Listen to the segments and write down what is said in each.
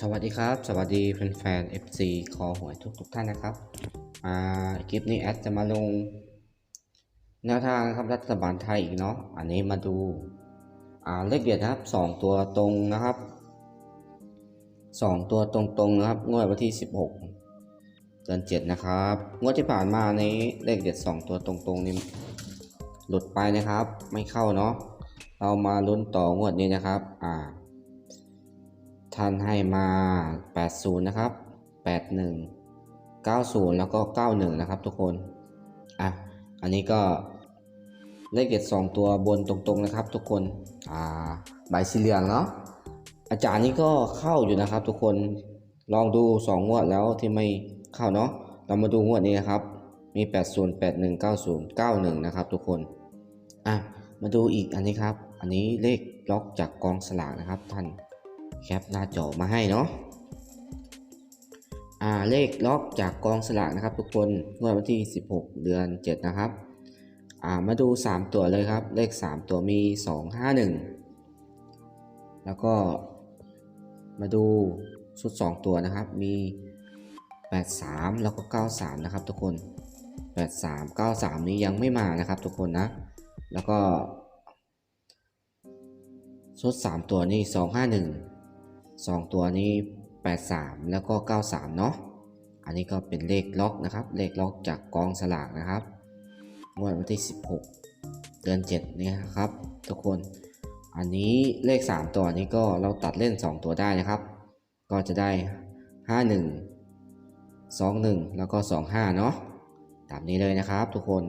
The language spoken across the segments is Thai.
สวัสดีครับ สวัสดีแฟนๆ FC คอหวยทุกทุกๆท่านนะครับอ่าคลิปนี้แอดจะมาลงแนวทางครับรัฐบาลไทยอีกเนาะอันนี้มาดูอ่าเลขเด็ดนะครับสองตัวตรงนะครับสองตัวตรงๆนะครับ งวดวันที่ 16 เดือน 7 นะครับ งวดที่ผ่านมานี้เลขเด็ดสองตัวตรงๆนี่หลุดไปนะครับ ไม่เข้าเนาะเรามาลุ้นต่องวดนี้นะครับอ่า ท่านให้มา 80 นะครับ 81 90 แล้วก็ 91 นะครับทุกคน อะ อันนี้ก็เลขเด็ด2ตัวบนตรงๆนะครับทุกคน อ่า ใบสีเหลืองเนาะ อาจารย์นี้ก็เข้าอยู่นะครับทุกคน ลองดู 2 งวดแล้วที่ไม่เข้าเนาะ เรามาดูงวดนี้นะครับ มี 80 81 90 91 นะครับทุกคน อะ มาดูอีกอันนี้ครับ อันนี้เลขล็อกจากกองสลากนะครับท่าน แคปหน้าจอมาให้เนาะอ่าเลขล็อกจากกองสลากนะครับทุกคนงวดวันที่ 16 เดือน 7 นะครับอ่ามาดู 3 ตัวเลยครับ เลข 3 ตัวมี 2 5 1 แล้วก็มาดูชุด 2 ตัวนะครับมี 83 แล้วก็ 93 นะครับทุกคน 83 93 นี้ยังไม่มานะครับทุกคนนะ แล้วก็ชุด 3 ตัวนี้251 2 ตัวนี้ 83 แล้วก็ 93 เนาะอันนี้ก็เป็นเลขล็อกนะครับ เลขล็อกจากกองสลากนะครับงวดวันที่ 16 เดือน7นี่ครับ ทุกคน อันนี้เลข 3 ตัวนี้ก็เราตัดเล่น 2 ตัวได้นะครับ ก็จะได้ 51 21 แล้วก็ 25 เนาะตามนี้เลยนะครับทุกคน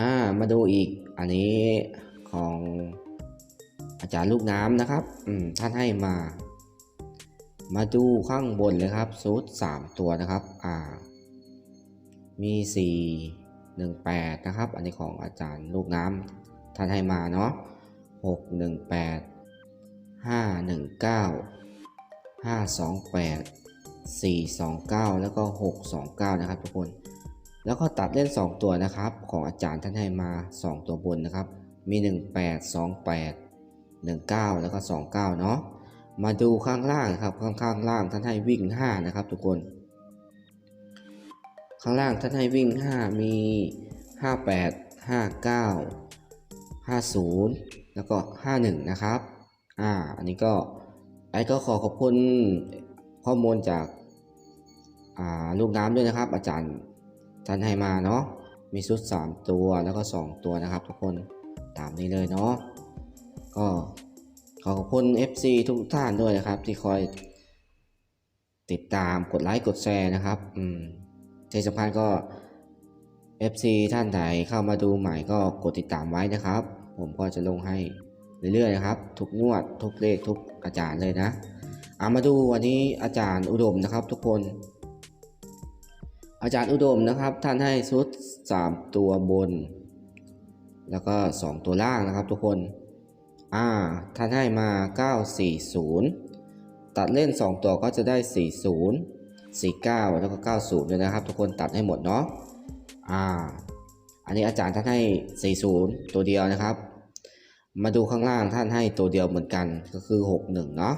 อ่ามาดูอีกอันนี้ของ อาจารย์ลูกน้ำนะครับท่านให้มา มาดูข้างบนเลยครับซูดสามตัวนะครับอ่ามีสี่หนึ่งแปดนะครับ อันนี้ของอาจารย์ลูกน้ำท่านให้มาเนาะหกหนึ่งแปดห้าหนึ่งเก้าห้าสองแปดสี่สองเก้าแล้วก็หกสองเก้านะครับทุกคน แล้วก็ตัดเล่น 2 ตัวนะครับ ของอาจารย์ท่านให้มา 2 ตัวบนนะครับ มี 18 28 19 แล้วก็ 29 เนาะมาดูข้างล่างครับข้างข้างล่างท่านให้วิ่ง 5 นะครับ ทุกคน ข้างล่างท่านให้วิ่ง 5 มี 58 59 50 แล้วก็ 51 นะครับอ่าอันนี้ก็ไอ้ก็ขอขอบคุณข้อมูลจากอ่าลูกน้ำด้วยนะครับ อาจารย์ท่านให้มาเนาะมีชุด 3 ตัวแล้วก็ 2 ตัวนะครับ ทุกคนตามนี้เลยเนาะ ก็ขอขอบคุณ FC ทุกท่านด้วยนะครับ ที่คอยติดตามกดไลค์กดแชร์นะครับ อืมที่สำคัญก็ FC ท่านไหนเข้ามาดูใหม่ก็กดติดตามไว้นะครับ ผมก็จะลงให้เรื่อยๆนะครับ ทุกงวด ทุกเลข ทุกอาจารย์เลยนะเอามาดูวันนี้อาจารย์อุดมนะครับ ทุกคน อาจารย์อุดมนะครับ ท่านให้ชุด 3 ตัวบน แล้วก็ 2 ตัวล่างนะครับ ทุกคน อ่าท่านให้มา 940 ตัดเล่น 2 ตัวก็จะได้ 40 49 แล้วก็ 90ด้วยนะครับ ทุกคนตัดให้หมดเนาะอ่า อันนี้อาจารย์ท่านให้ 40 ตัวเดียวนะครับ มาดูข้างล่างท่านให้ตัวเดียวเหมือนกันก็คือ 61 เนาะ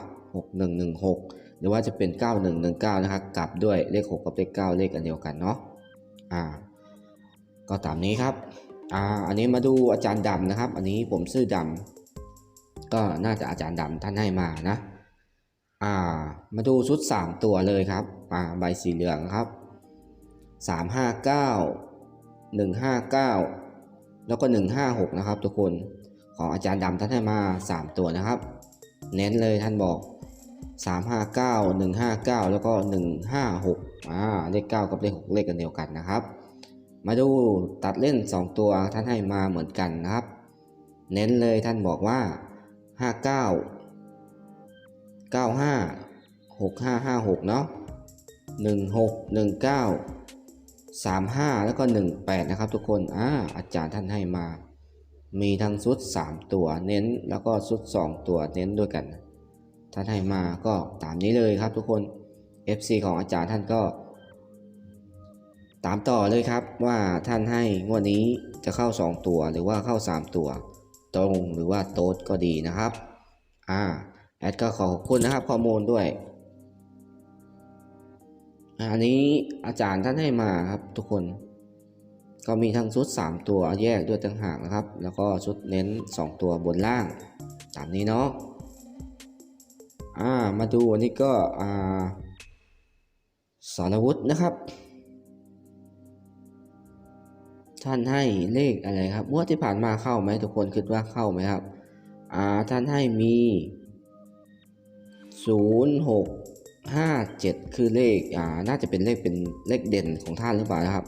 6116 หรือว่าจะเป็น 9119 นะครับ กลับด้วยเลข 6 กับเลข 9 เลขอันเดียวกันเนาะอ่า ก็ตามนี้ครับอ่าอันนี้มาดูอาจารย์ดำนะครับ อันนี้ผมชื่อดำ ก็น่าจะอาจารย์ดำท่านให้มานะอ่ามาดูชุด 3 ตัวเลยครับอ่าใบสีเหลืองครับ 359 159 แล้วก็ 156 นะครับ ทุกคนของอาจารย์ดำท่านให้มา 3 ตัวนะครับ เน้นเลยท่านบอก 359 159 แล้วก็ 156อ่าเลข9กับเลข6เลขกันเดียวกันนะครับ มาดูตัดเล่น 2 ตัวท่านให้มาเหมือนกันนะครับ เน้นเลยท่านบอกว่า 59 95 6556เนาะ16 19 35แล้วก็18นะครับทุกคนอ่าอาจารย์ท่านให้มา มีทั้งชุด3ตัวเน้นแล้วก็ชุด2ตัวเน้นด้วยกัน ท่านให้มาก็ตามนี้เลยครับทุกคน FC ของอาจารย์ท่านก็ ตามต่อเลยครับว่าท่านให้งวดนี้จะเข้า 2 ตัวหรือว่าเข้า 3 ตัว ตรงหรือว่าโต๊ดก็ดีนะครับ อ่า แอดก็ขอขอบคุณนะครับข้อมูลด้วยอันนี้อาจารย์ท่านให้มาครับทุกคน ก็มีทั้งชุด 3 ตัวแยกด้วยต่างหากนะครับ แล้วก็ชุดเน้น 2 ตัวบนล่างตามนี้เนาะอ่ามาดูอันนี้ก็อ่าสารวุฒินะครับ ท่านให้เลขอะไรครับงวดที่ผ่านมาเข้าไหมทุกคนคิดว่าเข้าไหมครับอ่าท่านให้มี 0 6 5 7 คือเลขอ่าน่าจะเป็นเลขเป็นเลขเด่นของท่านหรือเปล่านะครับ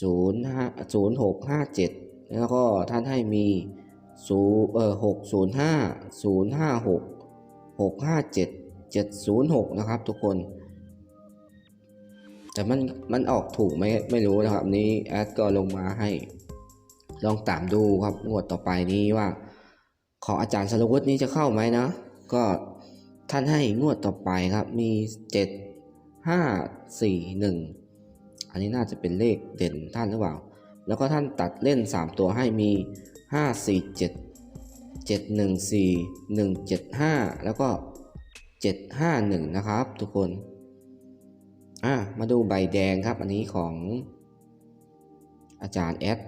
0 5 0 6 5 7 แล้วก็ท่านให้มี0เอ่อ6 0 5 0 5 6 6 5 7 7 0 6 นะครับทุกคน แต่มันมันออกถูกไหมไม่รู้นะครับนี้แอดก็ลงมาให้ ลองตามดูครับงวดต่อไปนี้ว่า ของอาจารย์สรวุฒินี้จะเข้าไหมนะ ก็ท่านให้งวดต่อไปครับมี 7 5 4 1 อันนี้น่าจะเป็นเลขเด่นท่านหรือเปล่า แล้วก็ท่านตัดเล่น 3 ตัวให้มี 5 4 7 7 1 4 1 7 5 แล้วก็ 7 5 1 นะครับทุกคน อะมาดูใบแดงครับ อันนี้ของอาจารย์แอด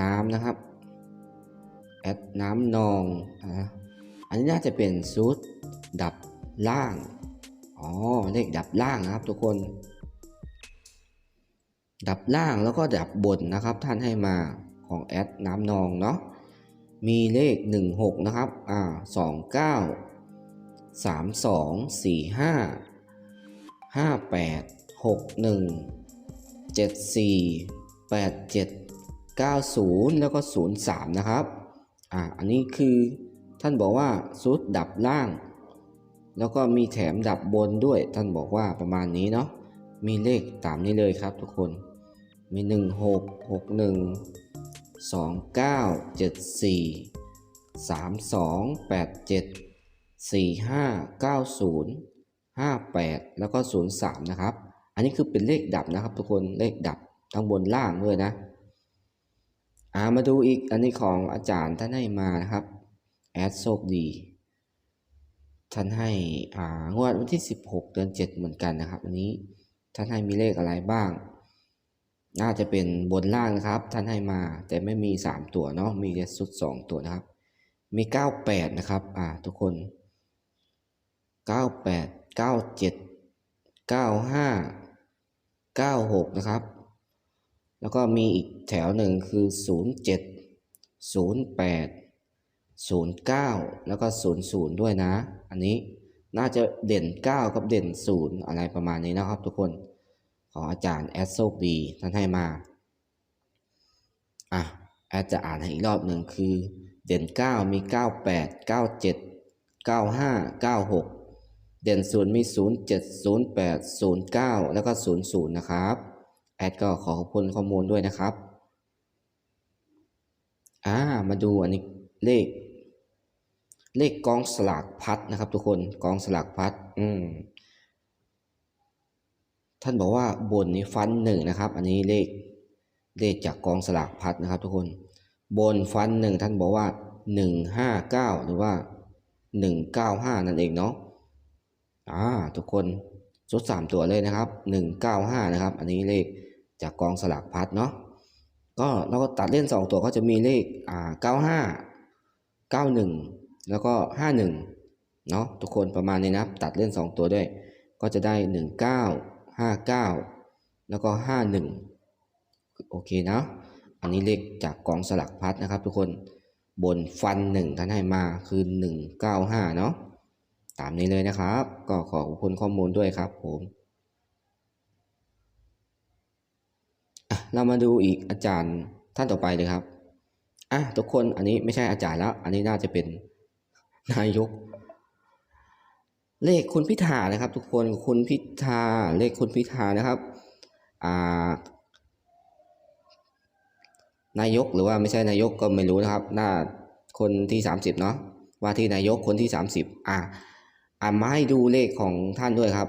น้ำนะครับแอดน้ำนองอะอันนี้น่าจะเป็นซูดดับล่างอ๋อเลขดับล่างนะครับทุกคน ดับล่างแล้วก็ดับบนนะครับ ท่านให้มาของแอดน้ำนองเนาะมีเลข 16 นะครับ อ่า 29 32 45 ห้าแปดหกหนึ่งเจ็ดสี่แปดเจ็ดเก้าศูนย์แล้วก็ศูนย์สามนะครับ อ่า อันนี้คือท่านบอกว่าซุดดับล่าง แล้วก็มีแถมดับบนด้วย ท่านบอกว่าประมาณนี้เนาะ มีเลขตามนี้เลยครับทุกคน มี 1 6 6 1 2 9 7 4 3 2 8 7 4 5 9 0 58 แล้วก็ 03 นะครับ อันนี้คือเป็นเลขดับนะครับ ทุกคนเลขดับทั้งบนล่างด้วยนะอ่ามาดูอีกอันนี้ของอาจารย์ท่านให้มานะครับแอดโชคดีท่านให้อ่างวดวันที่ 16 เดือน 7 เหมือนกันนะครับอันนี้ท่านให้มีเลขอะไรบ้าง น่าจะเป็นบนล่างนะครับ ท่านให้มาแต่ไม่มี 3 ตัวเนาะมีแค่สุด 2 ตัวนะครับ มี 98 นะครับอ่าทุกคน 98 97 95 96นะครับ แล้วก็มีอีกแถวหนึ่งคือ07 08 09แล้วก็00ด้วยนะ อันนี้น่าจะเด่น9กับเด่น0อะไรประมาณนี้นะครับทุกคนของอาจารย์แอดโซกดีท่านให้มาอะแอดจะอ่านให้อีกรอบหนึ่งคือ เด่น 9 มี 98 97 95 96 เด่นศูนย์มี 0 7 0 8 0 9 แล้วก็ 0 0 นะครับ แอดก็ขอขอบคุณข้อมูลด้วยนะครับ อ่า มาดูอันนี้เลข เลขกองสลากพัดนะครับ ทุกคนกองสลากพัด อืม ท่านบอกว่าบนนี้ฟันหนึ่งนะครับ อันนี้เลข เลขจากกองสลากพัดนะครับ ทุกคน บนฟันหนึ่งท่านบอกว่าหนึ่งห้าเก้าหรือว่าหนึ่งเก้าห้านั่นเองเนาะ อ่าทุกคนชุดสามตัวเลยนะครับหนึ่งเก้าห้านะครับ อันนี้เลขจากกองสลากพัดเนาะก็เราก็ตัดเล่นสองตัวก็จะมีเลขอ่าเก้าห้าเก้าหนึ่งแล้วก็ห้าหนึ่งเนาะทุกคนประมาณนี้นะครับตัดเล่นสองตัวด้วย ก็จะได้หนึ่งเก้าห้าเก้าแล้วก็ห้าหนึ่งโอเคนะอันนี้เลขจากกองสลักพัดนะครับ ทุกคนบนฟันหนึ่งท่านให้มาคือหนึ่งเก้าห้าเนาะ ตามนี้เลยนะครับ ก็ขอขอบคุณข้อมูลด้วยครับผมเรามาดูอีกอาจารย์ท่านต่อไปเลยครับอะทุกคนอันนี้ไม่ใช่อาจารย์แล้ว อันนี้น่าจะเป็นนายก เลขคุณพิธานะครับ ทุกคนคุณพิธาเลขคุณพิธานะครับอ่านายกหรือว่าไม่ใช่นายกก็ไม่รู้นะครับ หน้าคนที่สามสิบเนาะว่าที่นายกคนที่สามสิบอ่า อ่ามาให้ดูเลขของท่านด้วยครับ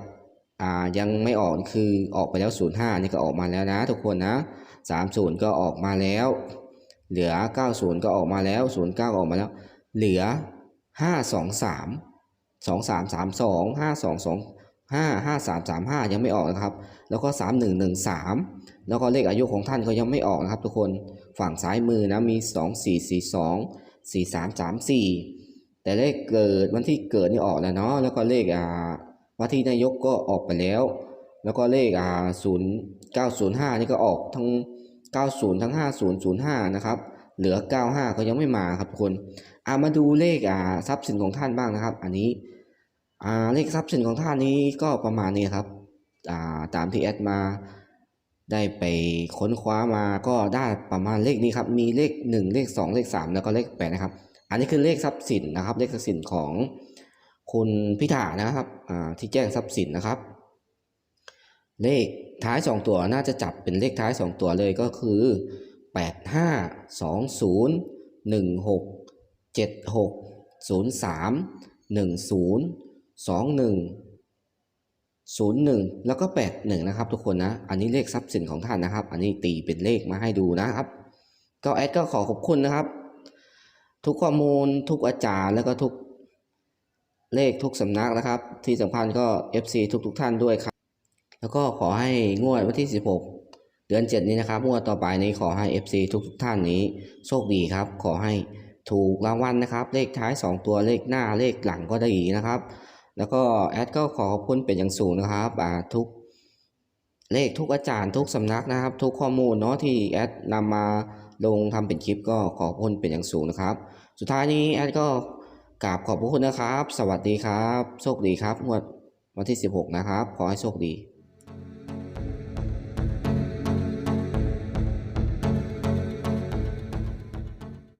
อ่ายังไม่ออกคือออกไปแล้ว 05 นี่ก็ออกมาแล้วนะ ทุกคนนะ 30 ก็ออกมาแล้ว เหลือ 90 ก็ออกมาแล้ว 09 ก็ออกมาแล้ว เหลือห้าสองสามสองสามสามสองห้าสองสองห้าห้าสามสามห้ายังไม่ออกนะครับ แล้วก็สามหนึ่งหนึ่งสามแล้วก็เลขอายุของท่านก็ยังไม่ออกนะครับ ทุกคนฝั่งซ้ายมือนะมีสองสี่สี่สองสี่สามสามสี่ แต่เลขเกิดวันที่เกิดนี่ออกแล้วเนาะแล้วก็เลขอ่าว่าที่นายกก็ออกไปแล้ว แล้วก็เลขอ่าศูนย์เก้าศูนย์ห้านี่ก็ออกทั้งเก้าศูนย์ทั้งห้าศูนย์ศูนย์ห้านะครับเหลือเก้าห้าก็ยังไม่มาครับทุกคนอ่ามาดูเลขอ่าทรัพย์สินของท่านบ้างนะครับ อันนี้อ่าเลขทรัพย์สินของท่านนี้ก็ประมาณนี้ครับอ่าตามที่แอดมาได้ไปค้นคว้ามาก็ได้ประมาณเลขนี้ครับ มีเลขหนึ่งเลขสองเลขสามแล้วก็เลขแปดนะครับ อันนี้คือเลขทรัพย์สินนะครับ เลขทรัพย์สินของคุณพิธานะครับที่แจ้งทรัพย์สินนะครับ เลขท้ายสองตัวน่าจะจับเป็นเลขท้ายสองตัวเลยก็คือแปดห้าสองศูนย์หนึ่งหกเจ็ดหกศูนย์สามหนึ่งศูนย์สองหนึ่งศูนย์หนึ่งแล้วก็แปดหนึ่งนะครับ ทุกคนนะ อันนี้เลขทรัพย์สินของท่านนะครับ อันนี้ตีเป็นเลขมาให้ดูนะครับ ก็แอดก็ขอขอบคุณนะครับ ทุกข้อมูลทุกอาจารย์แล้วก็ทุกเลขทุกสำนักนะครับ ที่สำคัญก็ FC ทุกทุกๆท่านด้วยครับ แล้วก็ขอให้งวดวันที่ 16 เดือน 7 นี้นะครับงวดต่อไปนี้ขอให้ FC ทุกทุกๆท่านนี้โชคดีครับ ขอให้ถูกรางวัลนะครับ เลขท้าย 2 ตัวเลขหน้าเลขหลังก็ได้นะครับ แล้วก็แอดก็ขอขอบคุณเป็นอย่างสูงนะครับทุกเลขทุกอาจารย์ทุกสำนักนะครับ ทุกข้อมูลเนาะที่แอดนำมาลงทำเป็นคลิปก็ขอบคุณเป็นอย่างสูงนะครับ สุดท้ายนี้แอดก็กราบขอบพระคุณนะครับ สวัสดีครับ โชคดีครับงวดวันที่ 16 นะครับ ขอให้โชคดี